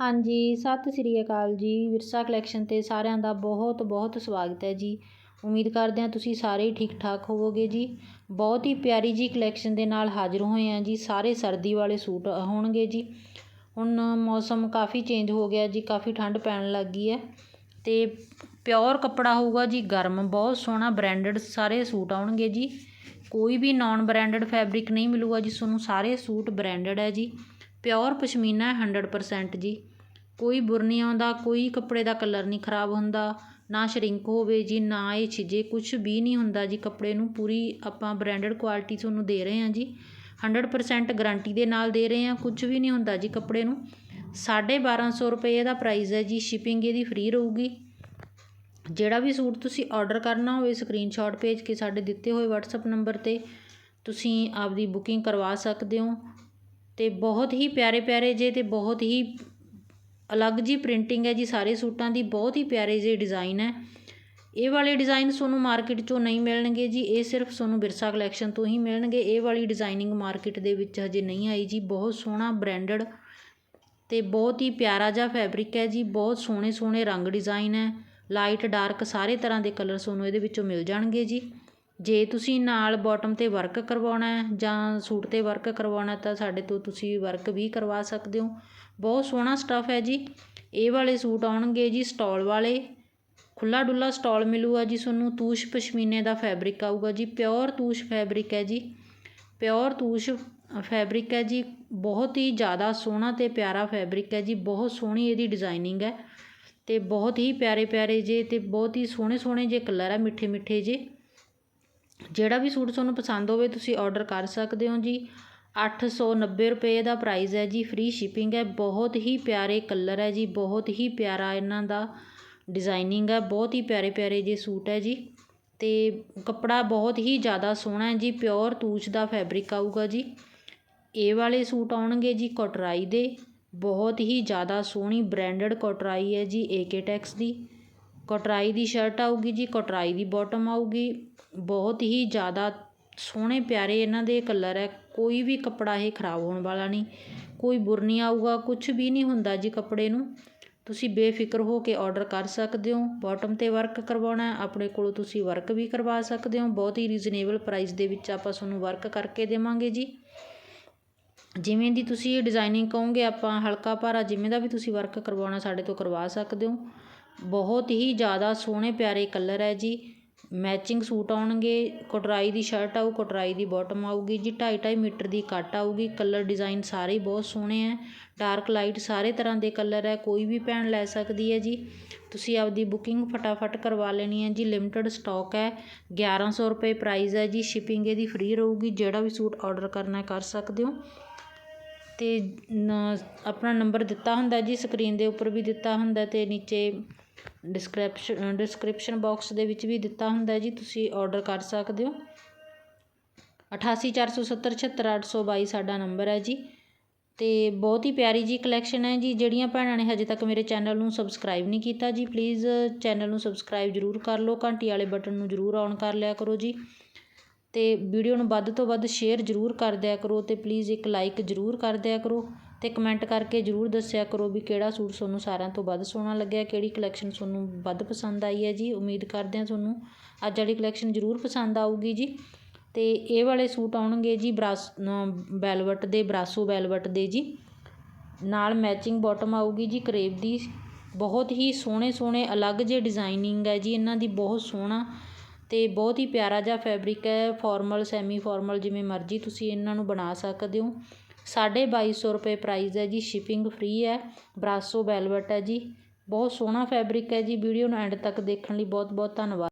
ਹਾਂਜੀ, ਸਤਿ ਸ੍ਰੀ ਅਕਾਲ ਜੀ। ਵਿਰਸਾ ਕਲੈਕਸ਼ਨ 'ਤੇ ਸਾਰਿਆਂ ਦਾ ਬਹੁਤ ਬਹੁਤ ਸਵਾਗਤ ਹੈ ਜੀ। ਉਮੀਦ ਕਰਦੇ ਹਾਂ ਤੁਸੀਂ ਸਾਰੇ ਠੀਕ ਠਾਕ ਹੋਵੋਗੇ ਜੀ। ਬਹੁਤ ਹੀ ਪਿਆਰੀ ਜੀ ਕਲੈਕਸ਼ਨ ਦੇ ਨਾਲ ਹਾਜ਼ਰ ਹੋਏ ਹਾਂ ਜੀ। ਸਾਰੇ ਸਰਦੀ ਵਾਲੇ ਸੂਟ ਹੋਣਗੇ ਜੀ। ਹੁਣ ਮੌਸਮ ਕਾਫੀ ਚੇਂਜ ਹੋ ਗਿਆ ਜੀ। ਕਾਫੀ ਠੰਡ ਪੈਣ ਲੱਗ ਗਈ ਹੈ। ਅਤੇ ਪਿਓਰ ਕੱਪੜਾ ਹੋਊਗਾ ਜੀ। ਗਰਮ, ਬਹੁਤ ਸੋਹਣਾ ਬ੍ਰੈਂਡਡ ਸਾਰੇ ਸੂਟ ਆਉਣਗੇ ਜੀ। ਕੋਈ ਵੀ ਨਾਨ ਬ੍ਰੈਂਡਡ ਫੈਬਰਿਕ ਨਹੀਂ ਮਿਲੂਗਾ ਜੀ। ਤੁਹਾਨੂੰ ਸਾਰੇ ਸੂਟ ਬ੍ਰੈਂਡਡ ਹੈ ਜੀ। ਪਿਓਰ ਪਸ਼ਮੀਨਾ ਹੰਡਰਡ ਪਰਸੈਂਟ ਜੀ। ਕੋਈ ਬੁਰ ਨਹੀਂ ਆਉਂਦਾ, ਕੋਈ ਕੱਪੜੇ ਦਾ ਕਲਰ ਨਹੀਂ ਖਰਾਬ ਹੁੰਦਾ, ਨਾ ਸ਼ਰਿੰਕ ਹੋਵੇ ਜੀ, ਨਾ ਇਹ ਛਿਜੇ ਕੁਛ ਵੀ ਨਹੀਂ ਹੁੰਦਾ ਜੀ ਕੱਪੜੇ ਨੂੰ, ਪੂਰੀ ਆਪਾਂ ਬ੍ਰੈਂਡਡ ਕੁਆਲਿਟੀ ਤੁਹਾਨੂੰ ਦੇ ਰਹੇ ਹਾਂ ਜੀ। ਹੰਡਰਡ ਪਰਸੈਂਟ ਗਰੰਟੀ ਦੇ ਨਾਲ ਦੇ ਰਹੇ ਹਾਂ ਕੁਝ ਵੀ ਨਹੀਂ ਹੁੰਦਾ ਜੀ ਕੱਪੜੇ ਨੂੰ। ਸਾਢੇ ਬਾਰ੍ਹਾਂ ਸੌ ਰੁਪਏ ਇਹਦਾ ਪ੍ਰਾਈਸ ਹੈ ਜੀ ਸ਼ਿਪਿੰਗ ਇਹਦੀ ਫ੍ਰੀ ਰਹੂਗੀ। ਜਿਹੜਾ ਵੀ ਸੂਟ ਤੁਸੀਂ ਆਰਡਰ ਕਰਨਾ ਹੋਵੇ ਸਕਰੀਨਸ਼ਾਟ ਭੇਜ ਕੇ ਸਾਡੇ ਦਿੱਤੇ ਹੋਏ WhatsApp ਨੰਬਰ 'ਤੇ, ਤੁਸੀਂ ਆਪਦੀ ਬੁਕਿੰਗ ਕਰਵਾ ਸਕਦੇ ਹੋ। ਅਤੇ ਬਹੁਤ ਹੀ ਪਿਆਰੇ ਪਿਆਰੇ ਜੇ ਅਤੇ ਬਹੁਤ ਹੀ ਅਲੱਗ ਜਿਹੀ ਪ੍ਰਿੰਟਿੰਗ ਹੈ ਜੀ, ਸਾਰੇ ਸੂਟਾਂ ਦੀ, ਬਹੁਤ ਹੀ ਪਿਆਰੇ ਜਿਹੇ ਡਿਜ਼ਾਈਨ ਹੈ। ਇਹ ਵਾਲੇ ਡਿਜ਼ਾਈਨ ਤੁਹਾਨੂੰ ਮਾਰਕੀਟ 'ਚੋਂ ਨਹੀਂ ਮਿਲਣਗੇ ਜੀ, ਇਹ ਸਿਰਫ ਤੁਹਾਨੂੰ ਬਿਰਸਾ ਕਲੈਕਸ਼ਨ ਤੋਂ ਹੀ ਮਿਲਣਗੇ। ਇਹ ਵਾਲੀ ਡਿਜ਼ਾਈਨਿੰਗ ਮਾਰਕੀਟ ਦੇ ਵਿੱਚ ਹਜੇ ਨਹੀਂ ਆਈ ਜੀ, ਬਹੁਤ ਸੋਹਣਾ ਬ੍ਰੈਂਡਡ ਅਤੇ ਬਹੁਤ ਹੀ ਪਿਆਰਾ ਜਿਹਾ ਫੈਬਰਿਕ ਹੈ ਜੀ, ਬਹੁਤ ਸੋਹਣੇ ਸੋਹਣੇ ਰੰਗ ਡਿਜ਼ਾਈਨ ਹੈ। ਲਾਈਟ, ਡਾਰਕ ਸਾਰੇ ਤਰ੍ਹਾਂ ਦੇ ਕਲਰ ਤੁਹਾਨੂੰ ਇਹਦੇ ਵਿੱਚੋਂ ਮਿਲ ਜਾਣਗੇ ਜੀ। ਜੇ ਤੁਸੀਂ ਨਾਲ ਬਾਟਮ 'ਤੇ ਵਰਕ ਕਰਵਾਉਣਾ ਹੈ ਜਾਂ ਸੂਟ 'ਤੇ ਵਰਕ ਕਰਵਾਉਣਾ ਤਾਂ ਸਾਡੇ ਤੋਂ ਤੁਸੀਂ ਵਰਕ ਵੀ ਕਰਵਾ ਸਕਦੇ ਹੋ। ਬਹੁਤ ਸੋਹਣਾ ਸਟੱਫ ਹੈ ਜੀ। ਇਹ ਵਾਲੇ ਸੂਟ ਆਉਣਗੇ ਜੀ ਸਟੋਲ ਵਾਲੇ। ਖੁੱਲਾ ਡੁੱਲਾ ਸਟੋਲ ਮਿਲੂਗਾ ਜੀ ਤੁਹਾਨੂੰ। ਤੂਸ਼ ਪਸ਼ਮੀਨੇ ਦਾ ਫੈਬਰਿਕ ਆਊਗਾ ਜੀ। ਪਿਓਰ ਤੂਸ਼ ਫੈਬਰਿਕ ਹੈ ਜੀ। ਪਿਓਰ ਤੂਸ਼ ਫੈਬਰਿਕ ਹੈ ਜੀ। ਬਹੁਤ ਹੀ ਜ਼ਿਆਦਾ ਸੋਹਣਾ ਅਤੇ ਪਿਆਰਾ ਫੈਬਰਿਕ ਹੈ ਜੀ। ਬਹੁਤ ਸੋਹਣੀ ਇਹਦੀ ਡਿਜ਼ਾਈਨਿੰਗ ਹੈ ਅਤੇ ਬਹੁਤ ਹੀ ਪਿਆਰੇ ਪਿਆਰੇ ਜੇ ਅਤੇ ਬਹੁਤ ਹੀ ਸੋਹਣੇ ਸੋਹਣੇ ਜੇ ਕਲਰ ਹੈ ਮਿੱਠੇ ਮਿੱਠੇ ਜੇ। ਜਿਹੜਾ ਵੀ ਸੂਟ ਤੁਹਾਨੂੰ ਪਸੰਦ ਹੋਵੇ, ਤੁਸੀਂ ਆਰਡਰ ਕਰ ਸਕਦੇ ਹੋ ਜੀ। ਅੱਠ ਸੌ ਨੱਬੇ ਰੁਪਏ ਦਾ ਪ੍ਰਾਈਜ਼ ਹੈ ਜੀ ਫਰੀ ਸ਼ਿਪਿੰਗ ਹੈ, ਬਹੁਤ ਹੀ ਪਿਆਰੇ ਕਲਰ ਹੈ ਜੀ, ਬਹੁਤ ਹੀ ਪਿਆਰਾ ਇਹਨਾਂ ਦਾ ਡਿਜ਼ਾਇਨਿੰਗ ਹੈ, ਬਹੁਤ ਹੀ ਪਿਆਰੇ ਪਿਆਰੇ ਜੇ ਸੂਟ ਹੈ ਜੀ ਅਤੇ ਕੱਪੜਾ ਬਹੁਤ ਹੀ ਜ਼ਿਆਦਾ ਸੋਹਣਾ ਹੈ ਜੀ ਪਿਓਰ ਤੂਚ ਦਾ ਫੈਬਰਿਕ ਆਊਗਾ ਜੀ, ਇਹ ਵਾਲੇ ਸੂਟ ਆਉਣਗੇ ਜੀ ਕੋਟਰਾਈ ਦੇ, ਬਹੁਤ ਹੀ ਜ਼ਿਆਦਾ ਸੋਹਣੀ ਬ੍ਰੈਂਡਡ ਕੋਟਰਾਈ ਹੈ ਜੀ ਏਕੇ ਟੈਕਸ ਦੀ, ਕੋਟਰਾਈ ਦੀ ਸ਼ਰਟ ਆਊਗੀ ਜੀ, ਕੋਟਰਾਈ ਦੀ ਬਾਟਮ ਆਊਗੀ, ਬਹੁਤ ਹੀ ਜ਼ਿਆਦਾ ਸੋਹਣੇ ਪਿਆਰੇ ਇਹਨਾਂ ਦੇ ਕਲਰ ਹੈ ਕੋਈ ਵੀ ਕੱਪੜਾ ਇਹ ਖਰਾਬ ਹੋਣ ਵਾਲਾ ਨਹੀਂ। ਕੋਈ ਬੁਰ ਨਹੀਂ ਆਊਗਾ ਕੁਝ ਵੀ ਨਹੀਂ ਹੁੰਦਾ ਜੀ ਕੱਪੜੇ ਨੂੰ। ਤੁਸੀਂ ਬੇਫਿਕਰ ਹੋ ਕੇ ਆਰਡਰ ਕਰ ਸਕਦੇ ਹੋ। ਬਾਟਮ 'ਤੇ ਵਰਕ ਕਰਵਾਉਣਾ ਆਪਣੇ ਕੋਲੋਂ ਤੁਸੀਂ ਵਰਕ ਵੀ ਕਰਵਾ ਸਕਦੇ ਹੋ। ਬਹੁਤ ਹੀ ਰੀਜ਼ਨੇਬਲ ਪ੍ਰਾਈਸ ਦੇ ਵਿੱਚ ਆਪਾਂ ਤੁਹਾਨੂੰ ਵਰਕ ਕਰਕੇ ਦੇਵਾਂਗੇ ਜੀ। ਜਿਵੇਂ ਦੀ ਤੁਸੀਂ ਡਿਜ਼ਾਈਨਿੰਗ ਕਹੋਗੇ, ਆਪਾਂ ਹਲਕਾ ਭਾਰਾ ਜਿਵੇਂ ਦਾ ਵੀ ਤੁਸੀਂ ਵਰਕ ਕਰਵਾਉਣਾ ਸਾਡੇ ਤੋਂ ਕਰਵਾ ਸਕਦੇ ਹੋ। ਬਹੁਤ ਹੀ ਜ਼ਿਆਦਾ ਸੋਹਣੇ ਪਿਆਰੇ ਕਲਰ ਹੈ ਜੀ। ਮੈਚਿੰਗ ਸੂਟ ਆਉਣਗੇ, ਕਟਰਾਈ ਦੀ ਸ਼ਰਟ ਆਊ, ਕਟਰਾਈ ਦੀ ਬੋਟਮ ਆਊਗੀ ਜੀ, ਢਾਈ ਢਾਈ ਮੀਟਰ ਦੀ ਕੱਟ ਆਊਗੀ ਕਲਰ ਡਿਜ਼ਾਇਨ ਸਾਰੇ ਹੀ ਬਹੁਤ ਸੋਹਣੇ ਹੈ ਡਾਰਕ ਲਾਈਟ ਸਾਰੇ ਤਰ੍ਹਾਂ ਦੇ ਕਲਰ ਹੈ ਕੋਈ ਵੀ ਭੈਣ ਲੈ ਸਕਦੀ ਹੈ ਜੀ। ਤੁਸੀਂ ਆਪਦੀ ਬੁਕਿੰਗ ਫਟਾਫਟ ਕਰਵਾ ਲੈਣੀ ਹੈ ਜੀ ਲਿਮਟਿਡ ਸਟਾਕ ਹੈ ਗਿਆਰ੍ਹਾਂ ਸੌ ਰੁਪਏ ਪ੍ਰਾਈਜ਼ ਹੈ ਜੀ ਸ਼ਿਪਿੰਗ ਇਹਦੀ ਫ੍ਰੀ ਰਹੂਗੀ, ਜਿਹੜਾ ਵੀ ਸੂਟ ਆਰਡਰ ਕਰਨਾ ਕਰ ਸਕਦੇ ਹੋ। ਅਤੇ ਆਪਣਾ ਨੰਬਰ ਦਿੱਤਾ ਹੁੰਦਾ ਜੀ ਸਕਰੀਨ ਦੇ ਉੱਪਰ ਵੀ ਦਿੱਤਾ ਹੁੰਦਾ ਅਤੇ ਨੀਚੇ ਡਿਸਕ੍ਰਿਪਸ਼ਨ ਡਿਸਕ੍ਰਿਪਸ਼ਨ ਬਾਕਸ ਦੇ ਵਿੱਚ ਵੀ ਦਿੱਤਾ ਹੁੰਦਾ ਜੀ, ਤੁਸੀਂ ਆਰਡਰ ਕਰ ਸਕਦੇ ਹੋ। ਅਠਾਸੀ ਚਾਰ ਸੌ ਸੱਤਰ ਛਿਹੱਤਰ ਅੱਠ ਸੌ ਬਾਈ ਸਾਡਾ ਨੰਬਰ ਹੈ ਜੀ। ਅਤੇ ਬਹੁਤ ਹੀ ਪਿਆਰੀ ਜੀ ਕਲੈਕਸ਼ਨ ਹੈ ਜੀ, ਜਿਹੜੀਆਂ ਭੈਣਾਂ ਨੇ ਹਜੇ ਤੱਕ ਮੇਰੇ ਚੈਨਲ ਨੂੰ ਸਬਸਕ੍ਰਾਈਬ ਨਹੀਂ ਕੀਤਾ ਜੀ ਪਲੀਜ਼ ਚੈਨਲ ਨੂੰ ਸਬਸਕ੍ਰਾਈਬ ਜ਼ਰੂਰ ਕਰ ਲਓ, ਘੰਟੀ ਵਾਲੇ ਬਟਨ ਨੂੰ ਜ਼ਰੂਰ ਔਨ ਕਰ ਲਿਆ ਕਰੋ ਜੀ। ਅਤੇ ਵੀਡੀਓ ਨੂੰ ਵੱਧ ਤੋਂ ਵੱਧ ਸ਼ੇਅਰ ਜ਼ਰੂਰ ਕਰ ਦਿਆ ਕਰੋ ਅਤੇ ਪਲੀਜ਼ ਇੱਕ ਲਾਈਕ ਜ਼ਰੂਰ ਕਰ ਦਿਆ ਕਰੋ। ਅਤੇ ਕਮੈਂਟ ਕਰਕੇ ਜ਼ਰੂਰ ਦੱਸਿਆ ਕਰੋ ਵੀ ਕਿਹੜਾ ਸੂਟ ਤੁਹਾਨੂੰ ਸਾਰਿਆਂ ਤੋਂ ਵੱਧ ਸੋਹਣਾ ਲੱਗਿਆ, ਕਿਹੜੀ ਕਲੈਕਸ਼ਨ ਤੁਹਾਨੂੰ ਵੱਧ ਪਸੰਦ ਆਈ ਹੈ ਜੀ, ਉਮੀਦ ਕਰਦੇ ਹਾਂ ਤੁਹਾਨੂੰ ਅੱਜ ਵਾਲੀ ਕਲੈਕਸ਼ਨ ਜ਼ਰੂਰ ਪਸੰਦ ਆਊਗੀ ਜੀ। ਅਤੇ ਇਹ ਵਾਲੇ ਸੂਟ ਆਉਣਗੇ ਜੀ ਬਰਾਸ ਵੈਲਵਟ ਦੇ, ਬਰਾਸੋ ਵੈਲਵਟ ਦੇ ਜੀ। ਨਾਲ ਮੈਚਿੰਗ ਬਾਟਮ ਆਊਗੀ ਜੀ ਕਰੇਬ ਦੀ। ਬਹੁਤ ਹੀ ਸੋਹਣੇ ਸੋਹਣੇ ਅਲੱਗ ਜਿਹੇ ਡਿਜ਼ਾਈਨਿੰਗ ਹੈ ਜੀ, ਇਹਨਾਂ ਦੀ ਬਹੁਤ ਸੋਹਣਾ ਅਤੇ ਬਹੁਤ ਹੀ ਪਿਆਰਾ ਜਿਹਾ ਫੈਬਰਿਕ ਹੈ ਫੋਰਮਲ ਸੈਮੀ ਫੋਰਮਲ ਜਿਵੇਂ ਮਰਜ਼ੀ ਤੁਸੀਂ ਇਹਨਾਂ ਨੂੰ ਬਣਾ ਸਕਦੇ ਹੋ। ਸਾਢੇ ਬਾਈ ਸੌ ਰੁਪਏ ਪ੍ਰਾਈਜ਼ ਹੈ ਜੀ ਸ਼ਿਪਿੰਗ ਫ੍ਰੀ ਹੈ, ਬਰਾਸੋ ਵੈਲਵਟ ਹੈ ਜੀ, ਬਹੁਤ ਸੋਹਣਾ ਫੈਬਰਿਕ ਹੈ ਜੀ, ਵੀਡੀਓ ਨੂੰ ਐਂਡ ਤੱਕ ਦੇਖਣ ਲਈ ਬਹੁਤ ਬਹੁਤ ਧੰਨਵਾਦ।